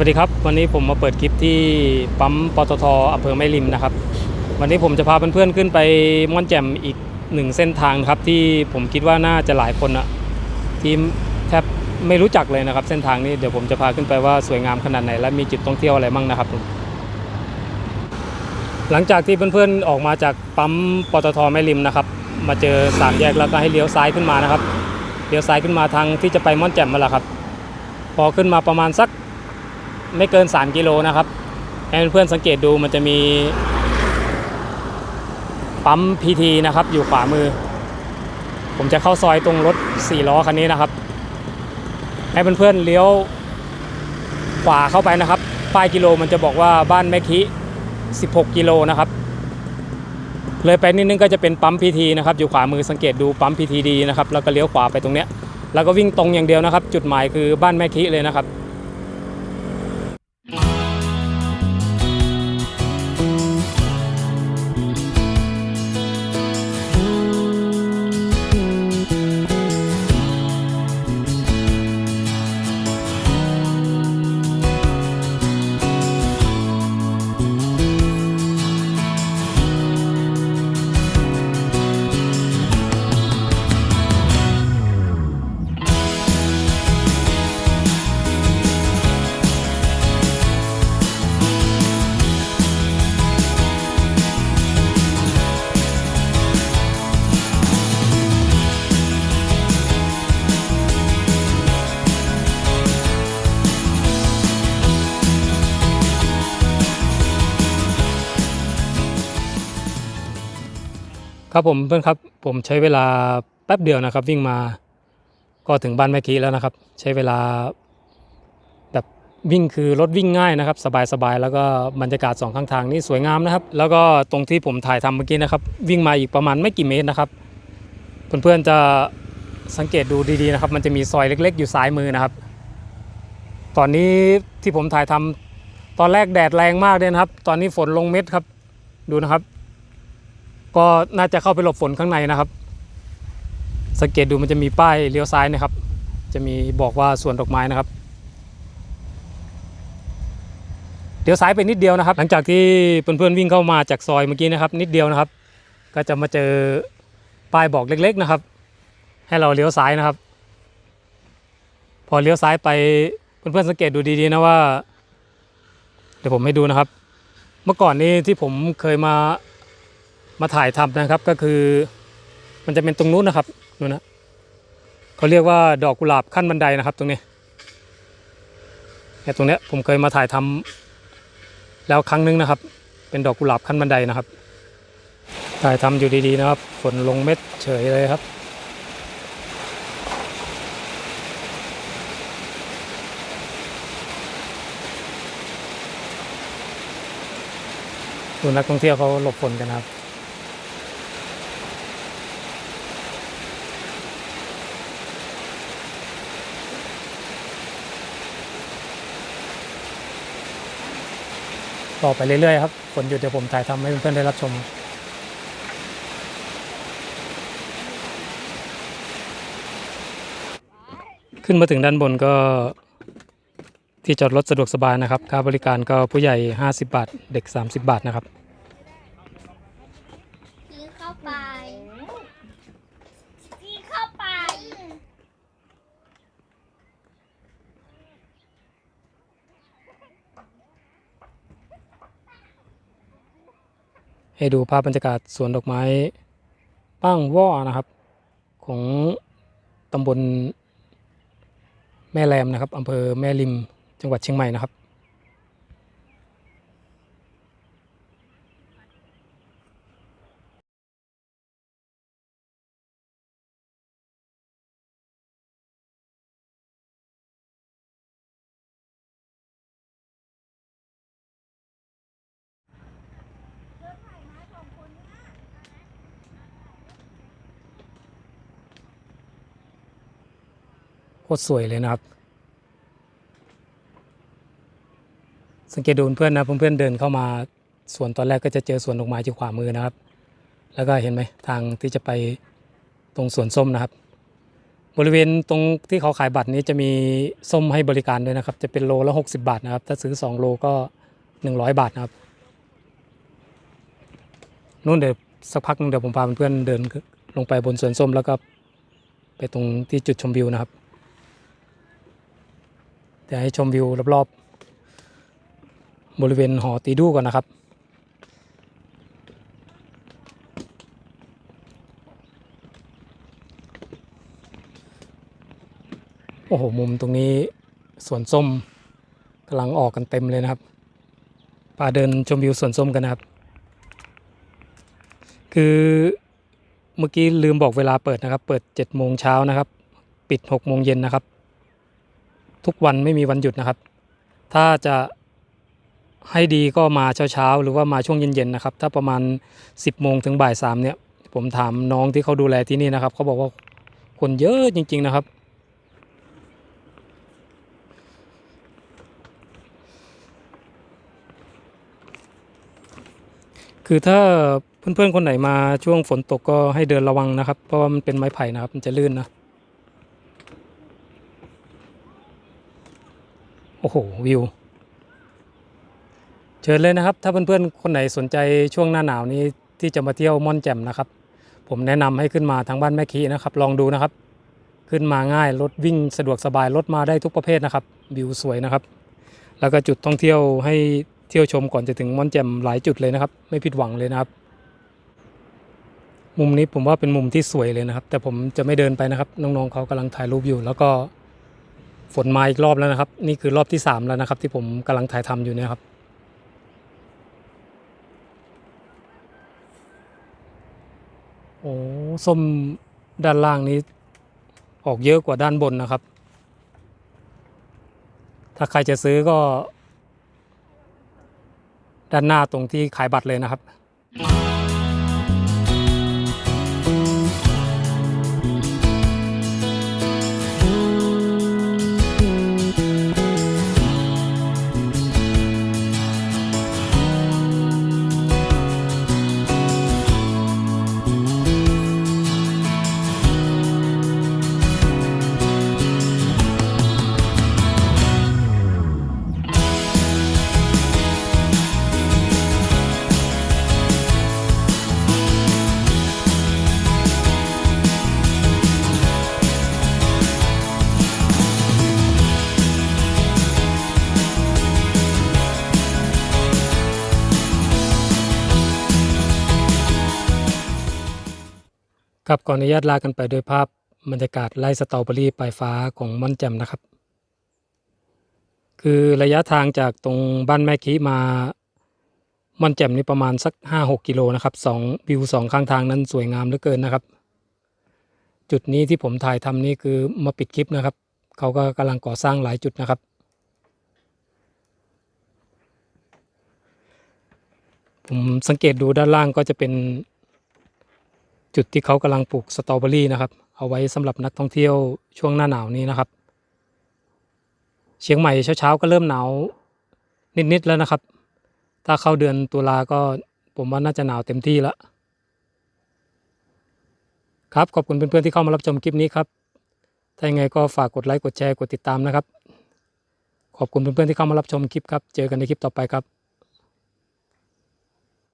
วัสดีครับ วันนี้ผมมาเปิดคลิปที่ปั๊มปตทอำเภอแม่ริมนะครับ วันนี้ผมจะพาเพื่อนๆขึ้นไปม่อนแจ่มอีกหนึ่งเส้นทางครับที่ผมคิดว่าน่าจะหลายคนอะที่แทบไม่รู้จักเลยนะครับ เส้นทางนี้เดี๋ยวผมจะพาขึ้นไปว่าสวยงามขนาดไหน และมีจุดท่องเที่ยวอะไรบ้างนะครับ หลังจากที่เพื่อนๆออกมาจากปั๊มปตทแม่ริมนะครับ มาเจอสามแยกแล้วก็ให้เลี้ยวซ้ายขึ้นมานะครับเลี้ยวซ้ายขึ้นมาทางที่จะไปม่อนแจ่มมาแล้วครับ พอขึ้นมาประมาณสัก ไม่เกิน 3 กิโลนะครับให้เพื่อนๆสังเกตดูมันจะมีปั๊มพีทีนะครับ อยู่ขวามือ ผมจะเข้าซอยตรงรถ4ล้อคันนี้นะครับ ให้เพื่อนๆเลี้ยวขวาเข้าไปนะครับ ป้ายกิโลมันจะบอกว่าบ้านแม่คิ16 กิโลนะครับ เลยไปนิดนึงก็จะเป็นปั๊มพีทีนะครับ อยู่ขวามือสังเกตดูปั๊มพีทีดีนะครับ แล้วก็เลี้ยวขวาไปตรงเนี้ย แล้วก็วิ่งตรงอย่างเดียวนะครับ จุดหมายคือบ้านแม่คิเลยนะครับ ครับผมเพื่อนครับผมใช้เวลาแป๊บเดียวนะครับ วิ่งมาก็ถึงบ้านแม่คีแล้วนะครับ ใช้เวลาแบบวิ่งคือรถวิ่งง่ายนะครับ สบายๆแล้วก็บรรยากาศสองข้างทางนี่สวยงามนะครับ แล้วก็ตรงที่ผมถ่ายทำเมื่อกี้นะครับ วิ่งมาอีกประมาณไม่กี่เมตรนะครับ เพื่อนๆจะสังเกตดูดีๆนะครับ มันจะมีซอยเล็ก ๆ อยู่ซ้ายมือนะครับ ตอนนี้ที่ผมถ่ายทำตอนแรกแดดแรงมากเลยนะครับ ตอนนี้ฝนลงเม็ดครับ ดูนะครับ ก็น่าจะเข้าไปหลบฝนข้างในนะครับ สังเกตดูมันจะมีป้ายเลี้ยวซ้ายนะครับ จะมีบอกว่าสวนดอกไม้นะครับเลี้ยวซ้ายไปนิดเดียวนะครับ หลังจากที่เพื่อนๆวิ่งเข้ามาจากซอยเมื่อกี้นะครับ นิดเดียวนะครับ ก็จะมาเจอป้ายบอกเล็ก ๆนะครับ ให้เราเลี้ยวซ้ายนะครับ พอเลี้ยวซ้ายไปเพื่อนๆสังเกตดูดีๆนะว่า เดี๋ยวผมให้ดูนะครับ เมื่อก่อนนี้ที่ผมเคยมา มาถ่ายทำนะครับก็คือ มันจะเป็นตรงนู้นนะครับนู่นนะเขาเรียกว่าดอกกุหลาบขั้นบันไดนะครับ ตรงนี้เนี่ยตรงเนี้ยผมเคยมาถ่ายทำแล้วครั้งนึงนะครับ เป็นดอกกุหลาบขั้นบันไดนะครับ ถ่ายทำอยู่ดีๆนะครับ ฝนลงเม็ดเฉยเลยครับดูนักท่องเที่ยวเขาหลบฝนกันครับ ต่อไปเรื่อยๆครับฝนหยุดเดี๋ยวผมถ่ายทำให้เพื่อนๆได้รับชมขึ้นมาถึงด้านบนก็ที่จอดรถสะดวกสบายนะครับ ค่าบริการก็ผู้ใหญ่ 50 บาท เด็ก 30 บาทนะครับชี้เข้าไปชี้เข้าไป ให้ดูภาพบรรยากาศสวนดอกไม้ป้างว่อนะครับ ของตำบลแม่แรมนะครับอำเภอแม่ริมจังหวัดเชียงใหม่นะครับ โคตรสวยเลยนะครับ สังเกตดูเพื่อนนะเพื่อนๆเดินเข้ามาสวนตอนแรกก็จะเจอสวนดอกไม้ที่ขวามือนะครับ แล้วก็เห็นไหมทางที่จะไปตรงสวนส้มนะครับ บริเวณตรงที่เขาขายบัตรนี้จะมีส้มให้บริการด้วยนะครับ จะเป็นโลละ 60 บาทนะครับ ถ้าซื้อ 2 โลก็ 100 บาทนะครับนู่นเดี๋ยวสักพักนึงเดี๋ยวผมพาเพื่อนๆเดินลงไปบนสวนส้มแล้วก็ไปตรงที่จุดชมวิวนะครับ เดี๋ยวให้ชมวิวรอบๆบริเวณหอตีดูก่อนนะครับ โอ้โห มุมตรงนี้สวนส้มกำลังออกกันเต็มเลยนะครับพาเดินชมวิวสวนส้มกันนะครับ คือเมื่อกี้ลืมบอกเวลาเปิดนะครับ เปิด7โมงเช้านะครับ ปิด6โมงเย็นนะครับ ทุกวันไม่มีวันหยุดนะครับ ถ้าจะให้ดีก็มาเช้าๆ หรือว่ามาช่วงเย็นๆนะครับ ถ้าประมาณ 10โมงถึงบ่ายสามเนี่ย ผมถามน้องที่เขาดูแลที่นี่นะครับเขาบอกว่าคนเยอะจริง ๆนะครับ คือถ้าเพื่อนๆคนไหนมาช่วงฝนตกก็ให้เดินระวังนะครับ เพราะว่ามันเป็นไม้ไผ่นะครับ มันจะลื่นนะ โอ้โห วิว เชิญเลยนะครับ ถ้าเพื่อนๆ คนไหนสนใจช่วงหน้าหนาวนี้ที่จะมาเที่ยวม่อนแจ่มนะครับ ผมแนะนำให้ขึ้นมาทางบ้านแม่คีนะครับ ลองดูนะครับ ขึ้นมาง่ายรถวิ่งสะดวกสบายรถมาได้ทุกประเภทนะครับ วิวสวยนะครับ แล้วก็จุดท่องเที่ยวให้เที่ยวชมก่อนจะถึงม่อนแจ่มหลายจุดเลยนะครับ ไม่ผิดหวังเลยนะครับ มุมนี้ผมว่าเป็นมุมที่สวยเลยนะครับ แต่ผมจะไม่เดินไปนะครับ น้องๆเขากำลังถ่ายรูปอยู่ แล้วก็ ฝนมาอีกรอบแล้วนะครับ นี่คือรอบที่สามแล้วนะครับ ที่ผมกำลังถ่ายทำอยู่เนี่ยครับโอ้ส้มด้านล่างนี้ออกเยอะกว่าด้านบนนะครับ ถ้าใครจะซื้อก็ ด้านหน้าตรงที่ขายบัตรเลยนะครับ ครับก่อนอนุญาตลากันไปโดยภาพบรรยากาศไล่สตรอเบอรี่ปลายฟ้าของม่อนแจ่มนะครับ คือระยะทางจากตรงบ้านแม่คีมาม่อนแจ่มนี่ประมาณสักห้าหกกิโลนะครับสองวิวสองข้างทางนั้นสวยงามเหลือเกินนะครับ จุดนี้ที่ผมถ่ายทำนี่คือมาปิดคลิปนะครับ เขาก็กำลังก่อสร้างหลายจุดนะครับ ผมสังเกตดูด้านล่างก็จะเป็น จุดที่เขากำลังปลูกสตรอเบอรี่นะครับ เอาไว้สำหรับนักท่องเที่ยวช่วงหน้าหนาวนี้นะครับ เชียงใหม่เช้าๆก็เริ่มหนาวนิดๆแล้วนะครับ ถ้าเข้าเดือนตุลาก็ผมว่าน่าจะหนาวเต็มที่แล้วครับขอบคุณเพื่อนๆที่เข้ามารับชมคลิปนี้ครับ ถ้ายังไงก็ฝากกดไลค์กดแชร์กดติดตามนะครับ ขอบคุณเพื่อนๆที่เข้ามารับชมคลิปครับ เจอกันในคลิปต่อไปครับ